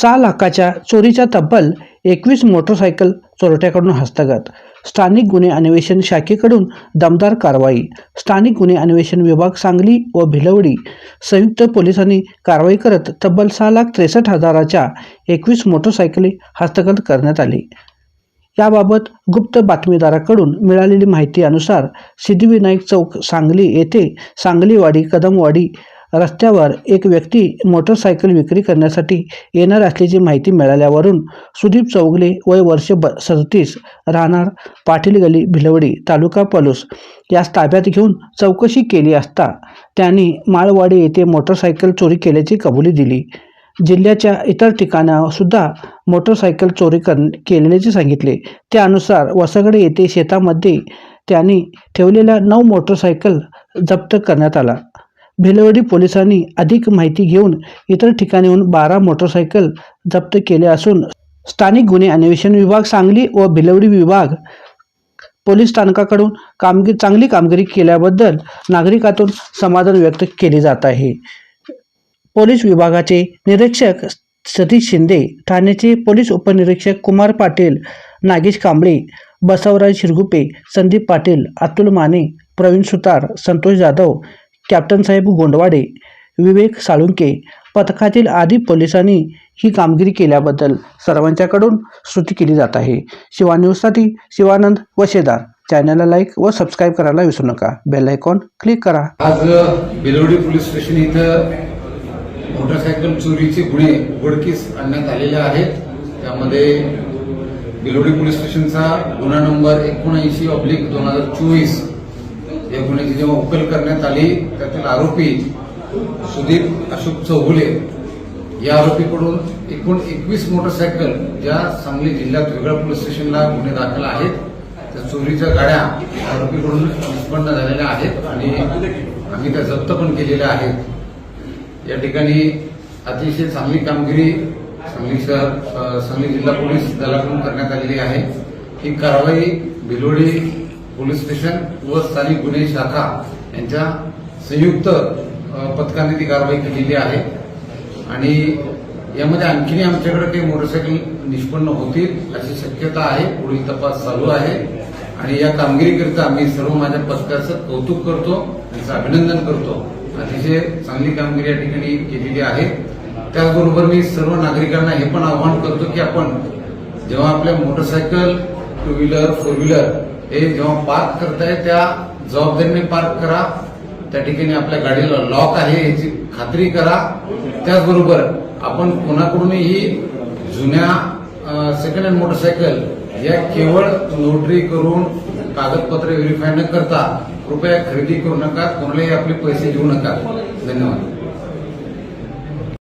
सहा लाखाच्या चोरीच्या तब्बल एकवीस मोटरसायकल चोरट्याकडून हस्तगत. स्थानिक गुन्हे अन्वेषण शाखेकडून दमदार कारवाई. स्थानिक गुन्हे अन्वेषण विभाग सांगली व भिलवडी संयुक्त पोलिसांनी कारवाई करत तब्बल सहा लाख त्रेसष्ट हजाराच्या एकवीस मोटरसायकली हस्तगत करण्यात आली. याबाबत गुप्त बातमीदाराकडून मिळालेली माहिती अनुसार सिद्धिविनायक चौक सांगली येथे सांगलीवाडी कदमवाडी रस्त्यावर एक व्यक्ती मोटरसायकल विक्री करण्यासाठी येणार असल्याची माहिती मिळाल्यावरून सुदीप चौगले वय वर्ष ब सदतीस राहणार पाटील गली भिलवडी तालुका पलूस. यास ताब्यात घेऊन चौकशी केली असता त्यांनी माळवाडी येथे मोटरसायकल चोरी केल्याची कबुली दिली. जिल्ह्याच्या इतर ठिकाणासुद्धा मोटरसायकल चोरी कर केल्याचे सांगितले. त्यानुसार वसगडे येथे शेतामध्ये त्यांनी ठेवलेल्या नऊ मोटरसायकल जप्त करण्यात आला. भिलवडी पोलिसांनी अधिक माहिती घेऊन इतर ठिकाणीहून बारा मोटरसायकल जप्त केले असून स्थानिक गुन्हे अन्वेषण विभाग सांगली व भिलवडी विभाग पोलीस स्थानकाकडून कामगिरी चांगली कामगिरी केल्याबद्दल नागरिकातून समाधान व्यक्त केले जात आहे. पोलीस विभागाचे निरीक्षक सतीश शिंदे ठाण्याचे पोलीस उपनिरीक्षक कुमार पाटील नागेश कांबळे बसवराज शिरगुपे संदीप पाटील अतुल माने प्रवीण सुतार संतोष जाधव कॅप्टन साहेब गोंडवाडे विवेक साळुंके पथकातील आदी पोलिसांनी ही कामगिरी केल्याबद्दल सर्वांच्याकडून स्तुती केली जात आहे. शिवा न्यूजसाठी शिवानंद व शेदार चॅनलला लाईक व सबस्क्राईब करायला विसरू नका. बेल आयकॉन क्लिक करा. आज बेलवडी पोलीस स्टेशन इथं मोटरसायकल चोरीचे गुन्हे उघडकीस आणण्यात आलेले आहेत. त्यामध्ये बिलोडी पोलीस स्टेशनचा गुन्हा नंबर एकोणऐंशी ऑब्लिक दोन हजार चोवीस या गुन्ह्याची जेव्हा उकल करण्यात आली त्यातील आरोपी सुदीप अशोक चौगुले या आरोपीकडून एकूण एकवीस मोटरसायकल ज्या सांगली जिल्ह्यात वेगळ्या पोलीस स्टेशनला गुन्हे दाखल आहेत. त्या चोरीच्या गाड्या या आरोपीकडून निष्पन्न झालेल्या आहेत आणि आम्ही त्या जप्त पण केलेल्या आहेत. या ठिकाणी अतिशय चांगली कामगिरी सांगली शहर सांगली जिल्हा पोलीस दलाकडून करण्यात आलेली आहे. ही कारवाई भिलोडी पोलीस स्टेशन व स्थानिक गुन्हे शाखा यांच्या संयुक्त पथकाने ती कारवाई केलेली आहे. आणि यामध्ये आणखीनही आमच्याकडे काही मोटरसायकल निष्पन्न होतील अशी शक्यता आहे. पुढील तपास चालू आहे. आणि या कामगिरीकरिता मी सर्व माझ्या पथकाचं कौतुक करतो त्यांचं अभिनंदन करतो. अतिशय चांगली कामगिरी या ठिकाणी केलेली आहे. त्याचबरोबर मी सर्व नागरिकांना हे पण आवाहन करतो की आपण जेव्हा आपल्या motorcycle two wheeler four wheeler हे जेव्हा पार्क करताय त्या जबाबदारीने पार्क करा. त्या ठिकाणी आपल्या गाडीला लॉक आहे याची खात्री करा. त्याचबरोबर आपण कोणाकडूनही जुन्या सेकंड हँड मोटरसायकल या केवळ नोटरी करून कागदपत्रे व्हेरीफाय न करता कृपया खरेदी करू नका. कोणालाही आपले पैसे देऊ नका. धन्यवाद.